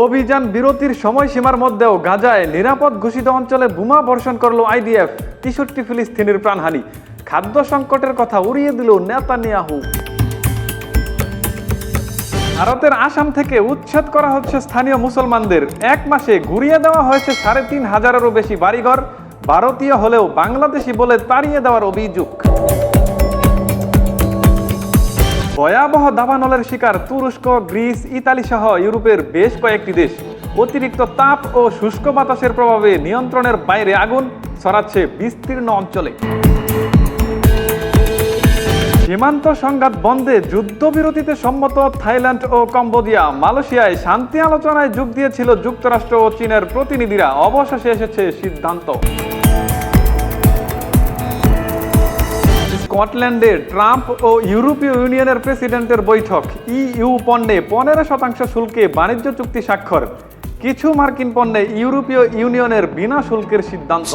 অভিযান বিরতির সময়সীমার মধ্যেও গাজায় নিরাপদ ঘোষিত অঞ্চলে বোমা বর্ষণ করল আইডিএফ, তেষট্টি ফিলিস্তিনির প্রাণহানি। খাদ্য সংকটের কথা উড়িয়ে দিল নেতানিয়াহু। ভারতের আসাম থেকে উচ্ছেদ করা হচ্ছে স্থানীয় মুসলমানদের। এক মাসে ঘুরিয়ে দেওয়া হয়েছে সাড়ে তিন হাজারেরও বেশি বাড়িঘর। ভারতীয় হলেও বাংলাদেশি বলে তাড়িয়ে দেওয়ার অভিযোগ। ভয়াবহ দাবানলের শিকার তুরস্ক, গ্রিস, ইতালি সহ ইউরোপের বেশ কয়েকটি দেশ। অতিরিক্ত তাপ ও শুষ্ক বাতাসের প্রভাবে নিয়ন্ত্রণের বাইরে আগুন ছড়াচ্ছে বিস্তীর্ণ অঞ্চলে। সীমান্ত সংঘাত বন্ধে যুদ্ধবিরতিতে সম্মত থাইল্যান্ড ও কম্বোডিয়া। মালয়েশিয়ায় শান্তি আলোচনায় যোগ দিয়েছিল যুক্তরাষ্ট্র ও চীনের প্রতিনিধিরা। অবশেষে এসেছে সিদ্ধান্ত। স্কটল্যান্ডে ট্রাম্প ও ইউরোপীয় ইউনিয়নের প্রেসিডেন্টের বৈঠক। ইউ পণ্যে পনেরো শতাংশ শুল্কে বাণিজ্য চুক্তি স্বাক্ষর। কিছু মার্কিন পণ্যে ইউরোপীয় ইউনিয়নের বিনা শুল্কের সিদ্ধান্ত।